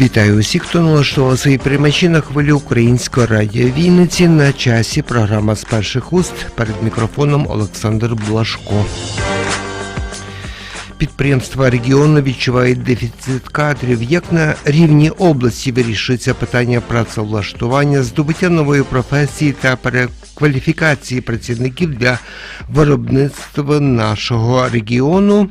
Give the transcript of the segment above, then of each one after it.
Вітаю усіх, хто налаштував свої приймачі на хвилі Українського радіо Вінниці. На часі програма з перших уст перед мікрофоном Олександр Блашко. Підприємства регіону відчувають дефіцит кадрів. Як на рівні області вирішується питання працевлаштування, здобуття нової професії та перекваліфікації працівників для виробництва нашого регіону?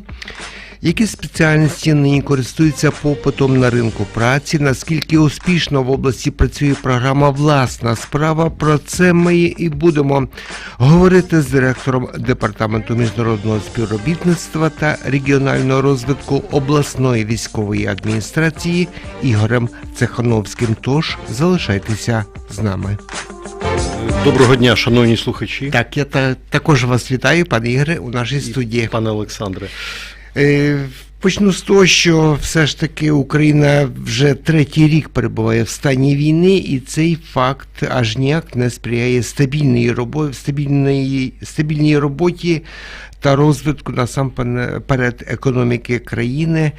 Які спеціальності нині користуються попитом на ринку праці? Наскільки успішно в області працює програма Власна справа? Про це ми і будемо говорити з директором департаменту міжнародного співробітництва та регіонального розвитку обласної військової адміністрації Ігорем Цехановським. Тож залишайтеся з нами. Доброго дня, шановні слухачі, Так, я та, також вас вітаю, пане Ігоре, у нашій студії. пане Олександре. Е, Почну з того, що все ж таки Україна вже третій рік перебуває в стані війни, і цей факт аж ніяк не сприяє стабільній роботі, стабільній, стабільній роботі та розвитку насамперед економіки країни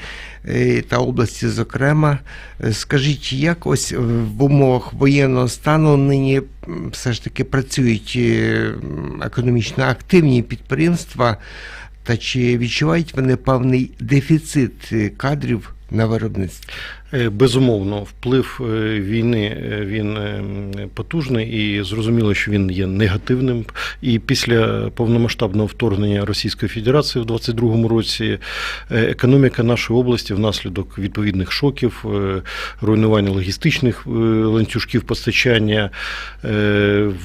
е, та області, зокрема. Скажіть, як ось в умовах воєнного стану нині все ж таки працюють е, економічно активні підприємства? Та чи відчувають вони певний дефіцит е, кадрів на виробництві? Е, Безумовно, вплив е, війни е, він потужний і зрозуміло, що він є негативним. І після повномасштабного вторгнення Російської Федерації в 2022 році економіка нашої області внаслідок відповідних шоків, руйнування логістичних ланцюжків постачання,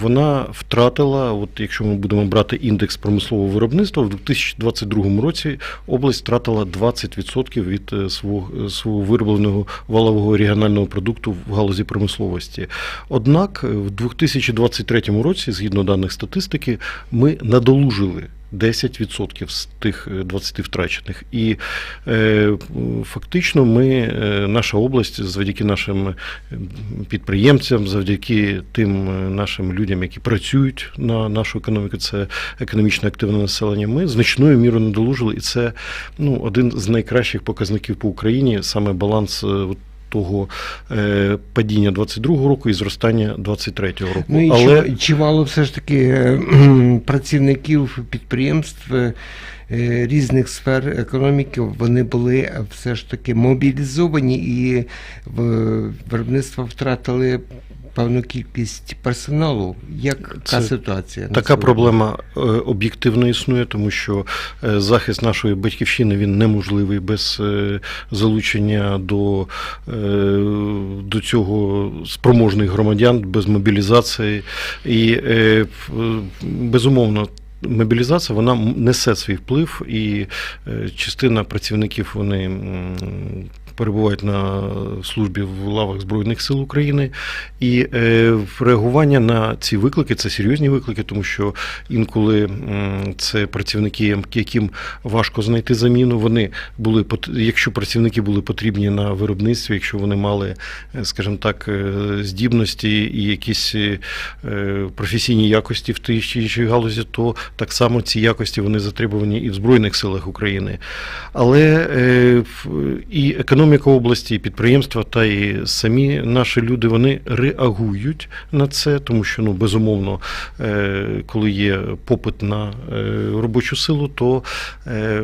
вона втратила, от якщо ми будемо брати індекс промислового виробництва, в 2022 році область втратила 20% від свого, свого виробленого валового регіонального продукту в галузі промисловості. Однак в 2023 році, згідно даних статистики, ми надолужили 10% з тих е, 20 втрачених. І е, фактично ми, е, наша область, завдяки нашим е, підприємцям, завдяки тим е, нашим людям, які працюють на нашу економіку, це економічно активне населення, ми значною мірою надолужили. І це ну, один з найкращих показників по Україні, саме баланс. Того е, падіння 22-го року і зростання 23-го року. Ну і Але чимало все ж таки е, працівників підприємств е, різних сфер економіки вони були все ж таки мобілізовані і в виробництво втратили певну кількість персоналу. Яка Це ситуація? Така сьогодні? проблема е, об'єктивно існує, тому що е, захист нашої батьківщини він неможливий без е, залучення до, до цього спроможних громадян, без мобілізації. І безумовно. Мобілізація вона несе свій вплив, і частина працівників вони перебувають на службі в лавах Збройних сил України. І е, реагування на ці виклики це серйозні виклики, тому що інколи це працівники, яким важко знайти заміну. Вони були якщо працівники були потрібні на виробництві, якщо вони мали, е, скажімо так, е, здібності і якісь професійні якості в тій чи іншій галузі, то так само ці якості вони затребувані і в Збройних силах України. Але і економіка області, і підприємства, та і самі наші люди вони реагують на це, тому що ну безумовно, е, коли є попит на е, робочу силу, то е,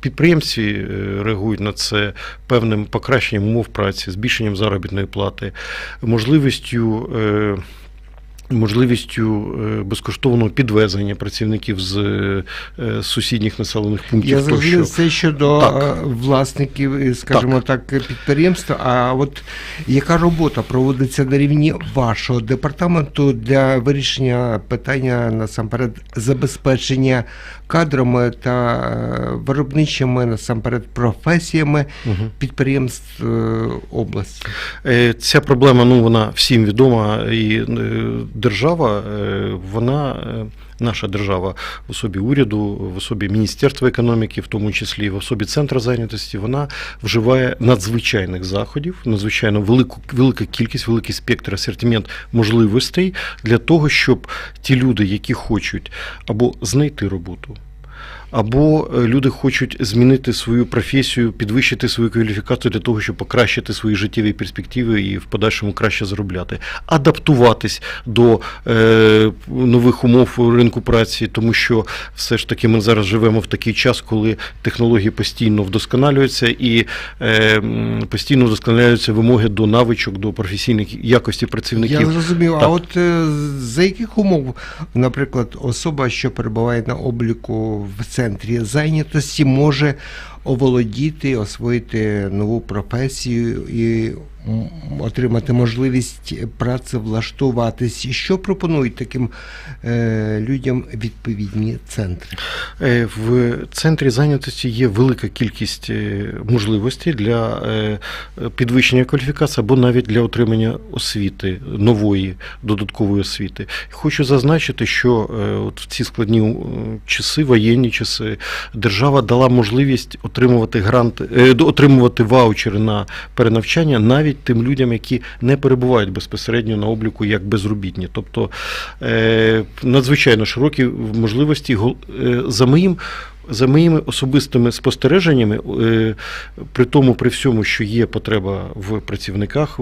Підприємці реагують на це певним покращенням умов праці, збільшенням заробітної плати, можливістю. Можливістю е, безкоштовного підвезення працівників з е, сусідніх населених пунктів. Я зрозумів це щодо Так. е, власників, скажімо так. так, підприємства. А от яка робота проводиться на рівні вашого департаменту для вирішення питання насамперед забезпечення кадрами та е, виробничими насамперед професіями угу. підприємств е, області? Е, Ця проблема ну, вона всім відома, і держава, вона. Наша держава в особі уряду, в особі Міністерства економіки, в тому числі в особі центру зайнятості, вона вживає надзвичайних заходів, надзвичайно велику велика кількість, великий спектр асортимент можливостей для того, щоб ті люди, які хочуть або знайти роботу, або е, люди хочуть змінити свою професію, підвищити свою кваліфікацію для того, щоб покращити свої життєві перспективи і в подальшому краще заробляти, адаптуватись до е, нових умов ринку праці, тому що все ж таки ми зараз живемо в такий час, коли технології постійно вдосконалюються і е, постійно вдосконаляються вимоги до навичок, до професійних якості працівників. Я зрозумів. А от е, за яких умов, наприклад, особа, що перебуває на обліку в центрі зайнятості, може оволодіти, освоїти нову професію і отримати можливість працевлаштуватись? Що пропонують таким е, людям відповідні центри? Е, В центрі зайнятості є велика кількість е, можливостей для підвищення кваліфікації або навіть для отримання освіти, нової додаткової освіти. Хочу зазначити, що от в ці складні часи, воєнні часи, держава дала можливість отримувати гранти, е, отримувати ваучери на перенавчання навіть тим людям, які не перебувають безпосередньо на обліку як безробітні. Тобто е, надзвичайно широкі можливості е, за моїм. За моїми особистими спостереженнями, при тому, при всьому, що є потреба в працівниках,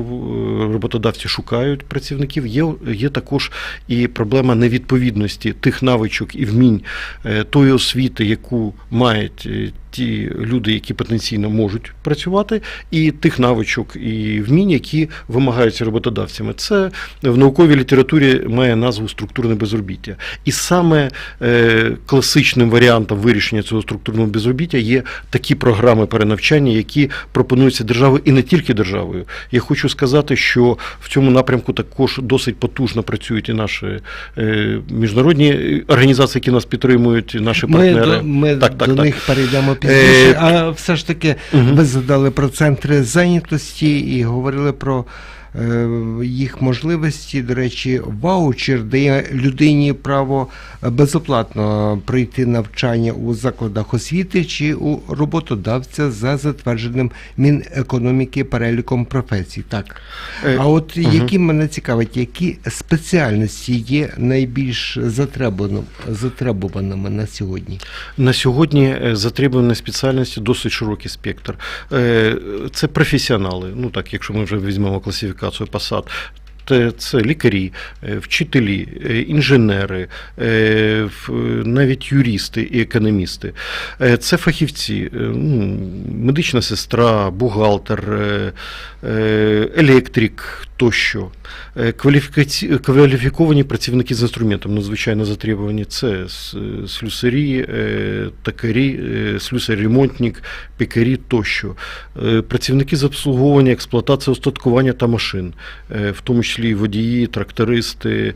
роботодавці шукають працівників, є, є також і проблема невідповідності тих навичок і вмінь тої освіти, яку мають ті люди, які потенційно можуть працювати, і тих навичок і вмінь, які вимагаються роботодавцями. Це в науковій літературі має назву структурне безробіття. І саме е, класичним варіантом вирішення цього структурного безробіття є такі програми перенавчання, які пропонуються державою і не тільки державою. Я хочу сказати, що в цьому напрямку також досить потужно працюють і наші е, міжнародні організації, які нас підтримують, і наші Ми, партнери. до, ми Так, так, до так. них перейдемо пізніше, Е, а все ж таки Мгм. ви згадали про центри зайнятості і говорили про їх можливості. До речі, ваучер дає людині право безоплатно пройти навчання у закладах освіти чи у роботодавця за затвердженим Мінекономіки переліком професій. Так. Е, А от які мене цікавить, які спеціальності є найбільш затребуваними на сьогодні? На сьогодні е, затребувані спеціальності досить широкий спектр. Е, Це професіонали. Ну так, якщо ми вже візьмемо класифікацію посад. Це лікарі, е, вчителі, е, інженери, е, навіть юристи і економісти. Це фахівці, ну, медична сестра, бухгалтер, електрик тощо. Е, Кваліфіковані працівники з інструментом надзвичайно затребувані. Це слюсарі, е, токарі, е, слюсар-ремонтник, пікарі тощо. Працівники з обслуговування, експлуатації, устаткування та машин, в тому числі водії, трактористи,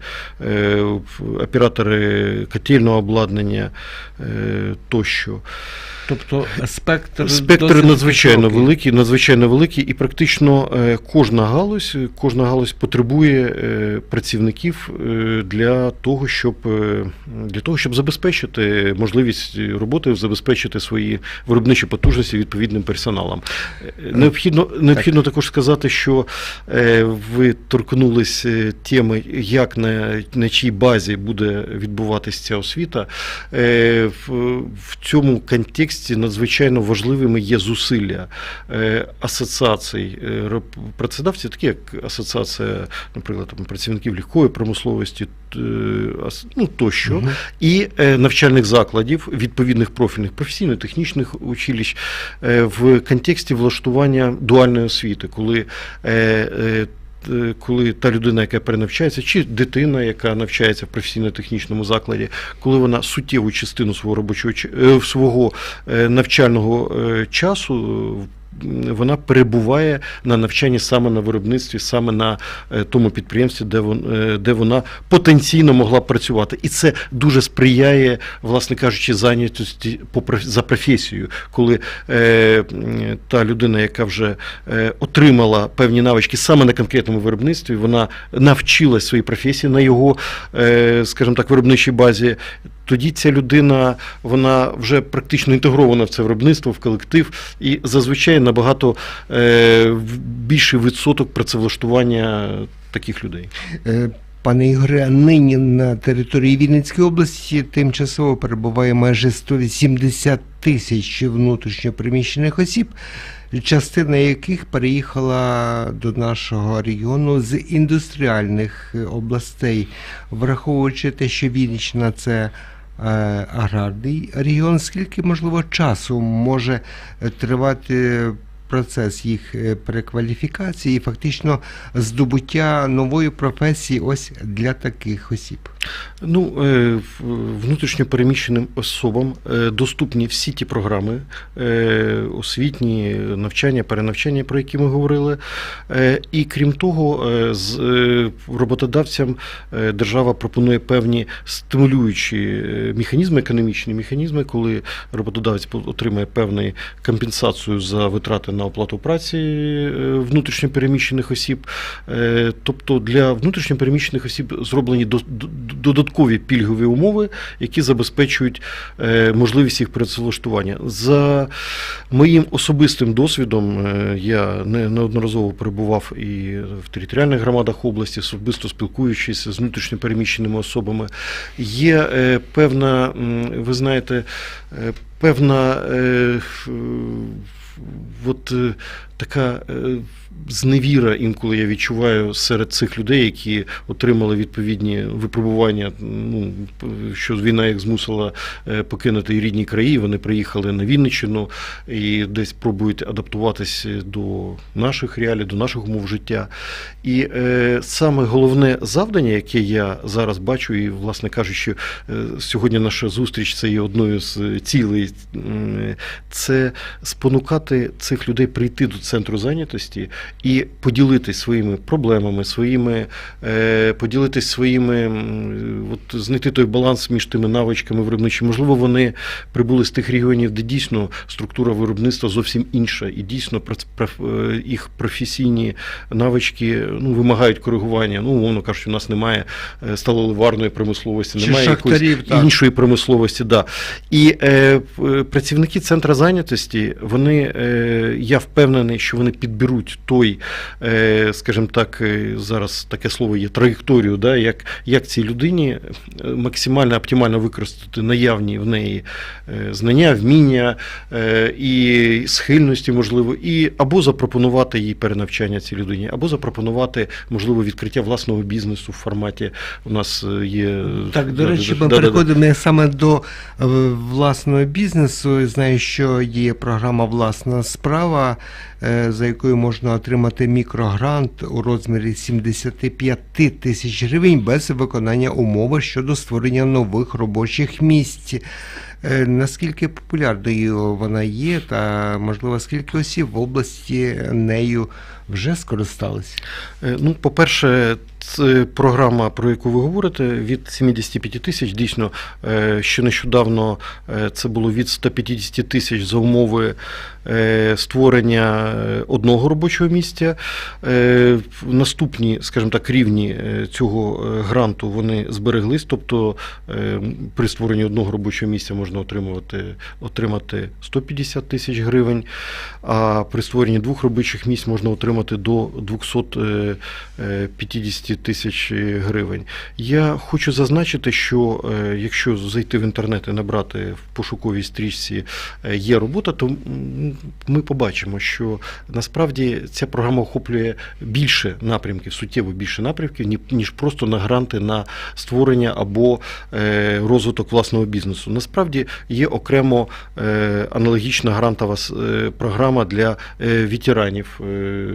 оператори котельного обладнання тощо. Тобто спектр Спектр надзвичайно широкий. великий, надзвичайно великий, і практично е, кожна галузь, кожна галузь потребує е, працівників е, для того, щоб для того, щоб забезпечити можливість роботи, забезпечити свої виробничі потужності відповідним персоналом. Необхідно необхідно також сказати, що ви торкнулись теми, як на, на чій базі буде відбуватися ця освіта. В, в цьому контексті надзвичайно важливими є зусилля е, асоціацій е, працедавців, такі як асоціація, наприклад, там, працівників легкої промисловості, е, ну тощо, Мгм. і навчальних закладів, відповідних профільних професійно-технічних училищ в контексті влаштування дуальної освіти, коли коли та людина, яка перенавчається, чи дитина, яка навчається в професійно-технічному закладі, коли вона суттєву частину свого робочого е, свого е, навчального е, часу е, вона перебуває на навчанні саме на виробництві, саме на е, тому підприємстві, де, вон, е, де вона потенційно могла працювати. І це дуже сприяє, власне кажучи, зайнятості за професією, коли е, та людина, яка вже отримала певні навички саме на конкретному виробництві, вона навчилась своїй професії на його, е, скажімо так, виробничій базі. Тоді ця людина вона вже практично інтегрована в це виробництво, в колектив, і зазвичай набагато е, більший відсоток працевлаштування таких людей. Е, Пане Ігоре, нині на території Вінницької області тимчасово перебуває майже 180 тисяч внутрішньопереміщених осіб, частина яких переїхала до нашого регіону з індустріальних е, областей, враховуючи те, що Вінниччина – це аграрний регіон, скільки можливо часу може е, тривати процес їх е, перекваліфікації і фактично здобуття нової професії ось для таких осіб. Ну, е, внутрішньо переміщеним особам е, доступні всі ті програми е, освітні, навчання, перенавчання, про які ми говорили. І крім того, з роботодавцям держава пропонує певні стимулюючі механізми, економічні механізми, коли роботодавець отримає певну компенсацію за витрати на оплату праці е, внутрішньо переміщених осіб. Тобто для внутрішньо переміщених осіб зроблені до- додаткові пільгові умови, які забезпечують е, можливість їх працевлаштування. За моїм особистим досвідом, е, я неодноразово перебував і в територіальних громадах області, особисто спілкуючись з внутрішньо переміщеними особами. Є е, певна, ви знаєте, певна. От така зневіра інколи я відчуваю серед цих людей, які отримали відповідні випробування. Ну що війна їх змусила е, покинути рідні краї. Вони приїхали на Вінниччину і десь пробують адаптуватись до наших реалій, до наших умов життя. І е, саме головне завдання, яке я зараз бачу, і, власне кажучи, е, сьогодні наша зустріч це є одною з цілей, це спонукати цих людей прийти до центру зайнятості і поділитись своїми проблемами, своїми, е, поділитись своїми, от знайти той баланс між тими навичками виробничими. Можливо, вони прибули з тих регіонів, де дійсно структура виробництва зовсім інша, і дійсно е, їх професійні навички ну, вимагають коригування. Ну, умовно кажучи, у нас немає е, сталеливарної промисловості, Чи немає шахтарів, якоїсь так. іншої промисловості. Да. І е, працівники центру зайнятості, вони, е, я впевнений, що вони підберуть той, е, скажімо так, е, зараз таке слово є траєкторію, да, як, як цій людині е, максимально оптимально використати наявні в неї знання, вміння і схильності, можливо, і або запропонувати їй перенавчання цій людині, або запропонувати, можливо, відкриття власного бізнесу в форматі у нас є. Так, до речі, ми да, да, да. переходимо саме до власного бізнесу. Знаю, що є програма Власна справа, за якою можна отримати мікрогрант у розмірі 75 тисяч гривень без виконання умови щодо створення нових робочих місць. Е, Наскільки популярною вона є, та можливо скільки осіб в області нею вже скористалися? Е, Ну, по-перше, це програма, про яку ви говорите, від 75 тисяч. Дійсно, е, що нещодавно е, це було від 150 тисяч за умови е, створення одного робочого місця. Наступні, скажімо так, рівні цього гранту вони збереглись. Тобто при створенні одного робочого місця можна отримувати, отримати 150 тисяч гривень, а при створенні двох робочих місць можна отримати до 250 тисяч гривень. Я хочу зазначити, що е, якщо зайти в інтернет і набрати в пошуковій стрічці е, є робота, то ми побачимо, що насправді ця програма охоплює більше напрямків, суттєво більше напрямків, ніж просто на гранти на створення або е, розвиток власного бізнесу. Насправді є окремо е, аналогічна грантова е, програма для е, ветеранів, е,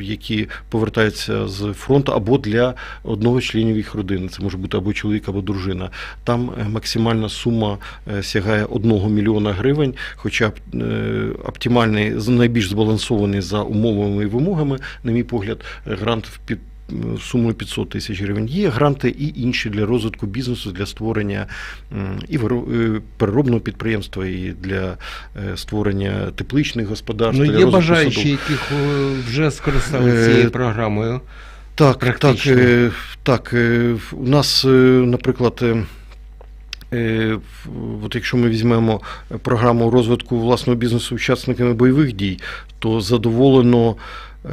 які повертаються з фронту, або для для одного з членів їх родини. Це може бути або чоловік, або дружина. Там е, максимальна сума е, сягає 1 мільйона гривень, хоча е, оптимальний, найбільш збалансований за умовами і вимогами, на мій погляд, грант в під сумою 500 тисяч гривень. Є гранти і інші для розвитку бізнесу, для створення і переробного підприємства, і для створення тепличних господарств. Ну, є бажаючі, яких вже скористалися цією програмою. Так, так, Практично. е, так. е, У нас, е, наприклад, е, е, от якщо ми візьмемо програму розвитку власного бізнесу учасниками бойових дій, то задоволено.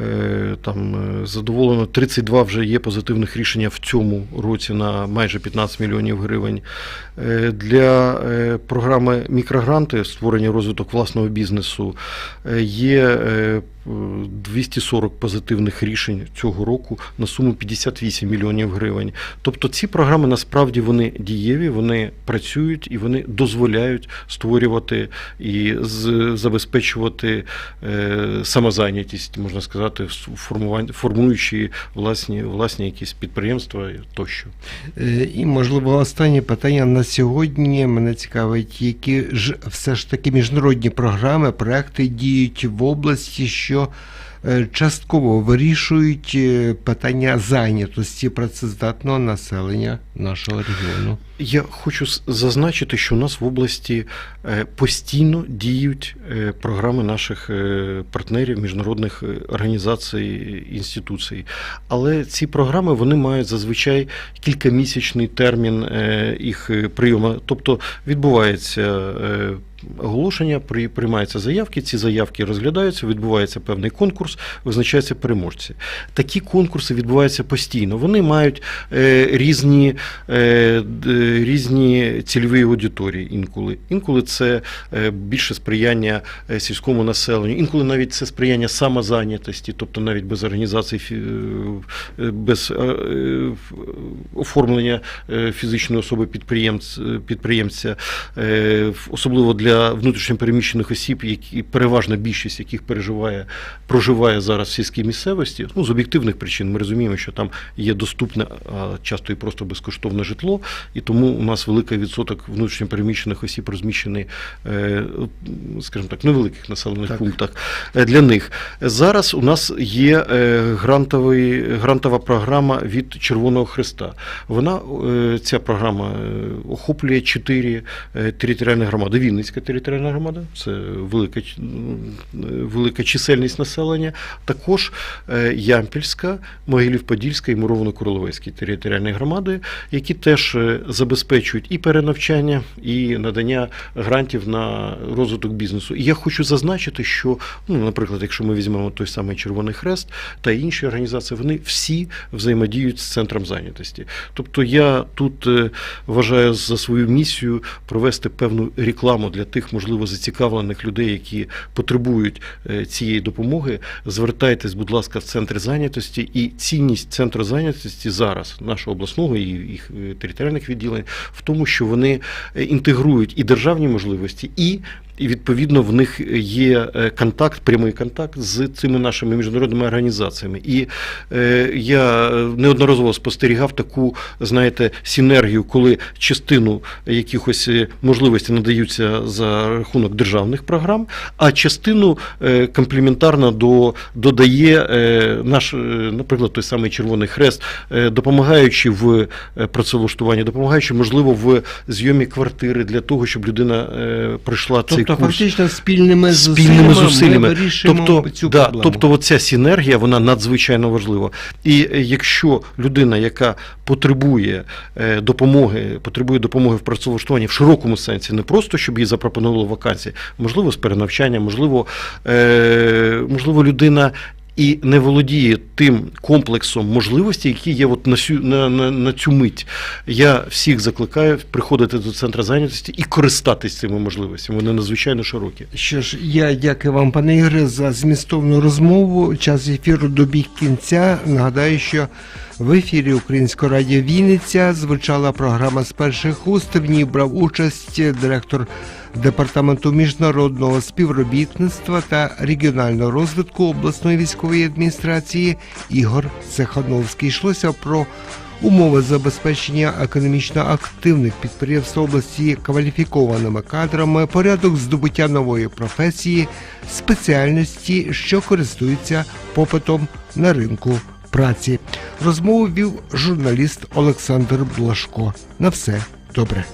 Е, Там е, задоволено 32 вже є позитивних рішення в цьому році на майже 15 мільйонів гривень. Е, Для програми мікрогранти створення розвиток власного бізнесу є е, 240 позитивних рішень цього року на суму 58 мільйонів гривень. Тобто ці програми насправді вони дієві, вони працюють і вони дозволяють створювати і забезпечувати самозайнятість, можна сказати, в формуючи власні, власні якісь підприємства тощо. Е, І, можливо, останнє питання на сьогодні. Мене цікавить, які ж все ж таки міжнародні програми, проекти діють в області, що частково вирішують е, питання зайнятості працездатного населення нашого регіону. Я хочу зазначити, що у нас в області е, постійно діють е, програми наших е, партнерів, міжнародних е, організацій, інституцій. Але ці програми вони мають зазвичай кількамісячний термін е, їх е, прийому. Тобто відбувається. Оголошення при- приймаються заявки, ці заявки розглядаються, відбувається певний конкурс, визначаються переможці. Такі конкурси відбуваються постійно. Вони мають е, різні, е, різні цільові аудиторії інколи. Інколи це е, більше сприяння сільському населенню, інколи навіть це сприяння самозайнятості, тобто навіть без організації, без оформлення фізичної особи підприємц- підприємця, особливо для внутрішньопереміщених осіб, які переважна більшість яких переживає, проживає зараз в сільській місцевості. Ну, з об'єктивних причин ми розуміємо, що там є доступне, часто і просто безкоштовне житло, і тому у нас великий відсоток внутрішньопереміщених осіб розміщений, е, скажімо так, невеликих населених Так. пунктах е, для них. Зараз у нас є е, грантовий, грантова програма від Червоного Христа. Вона, ця програма охоплює чотири територіальні громади. Вінницька територіальна громада, це велика, е, велика чисельність населення. Також е, Ямпільська, Могилів-Подільська і Муровно-Королевські територіальні громади, які теж е, забезпечують і перенавчання, і надання грантів на розвиток бізнесу. І я хочу зазначити, що, ну, наприклад, якщо ми візьмемо той самий Червоний Хрест та інші організації, вони всі взаємодіють з центром зайнятості. Тобто я тут е, вважаю за свою місію провести певну рекламу для тих, можливо, зацікавлених людей, які потребують е, цієї допомоги. Звертайтесь, будь ласка, в центр зайнятості, і цінність центру зайнятості зараз, нашого обласного і їх е, територіальних відділень, в тому, що вони е, інтегрують і державні можливості, і і відповідно в них є е, контакт, прямий контакт з цими нашими міжнародними організаціями. І е, я неодноразово спостерігав таку, знаєте, синергію, коли частину якихось е, можливостей надаються за рахунок державних програм, а частину е, комплементарно до, додає е, наш, е, наприклад, той самий Червоний Хрест, е, допомагаючи в е, працевлаштуванні, допомагаючи, можливо, в зйомі квартири для того, щоб людина е, пройшла цей Тобто, курс фактично, спільними спільними зусиллями, зусиллями. ми Тобто, цю да, проблему. тобто оця синергія вона надзвичайно важлива. І е, якщо людина, яка потребує е, допомоги, потребує допомоги в працевлаштуванні в широкому сенсі, не просто щоб їй запропонували вакансії, можливо, з перенавчання, можливо, е, можливо, людина. І не володіє тим комплексом можливостей, які є от на, сю, на, на, на цю мить. Я всіх закликаю приходити до центру зайнятості і користатись цими можливостями. Вони надзвичайно широкі. Що ж, я дякую вам, пане Ігоре, за змістовну розмову. Час ефіру добіг кінця. Нагадаю, що в ефірі Українського радіо Вінниця звучала програма з перших уст. В ній брав участь директор департаменту міжнародного співробітництва та регіонального розвитку обласної військової адміністрації Ігор Цехановський. Йшлося про умови забезпечення економічно активних підприємств області кваліфікованими кадрами, порядок здобуття нової професії, спеціальності, що користуються попитом на ринку праці. Розмову вів журналіст Олександр Блашко. На все добре.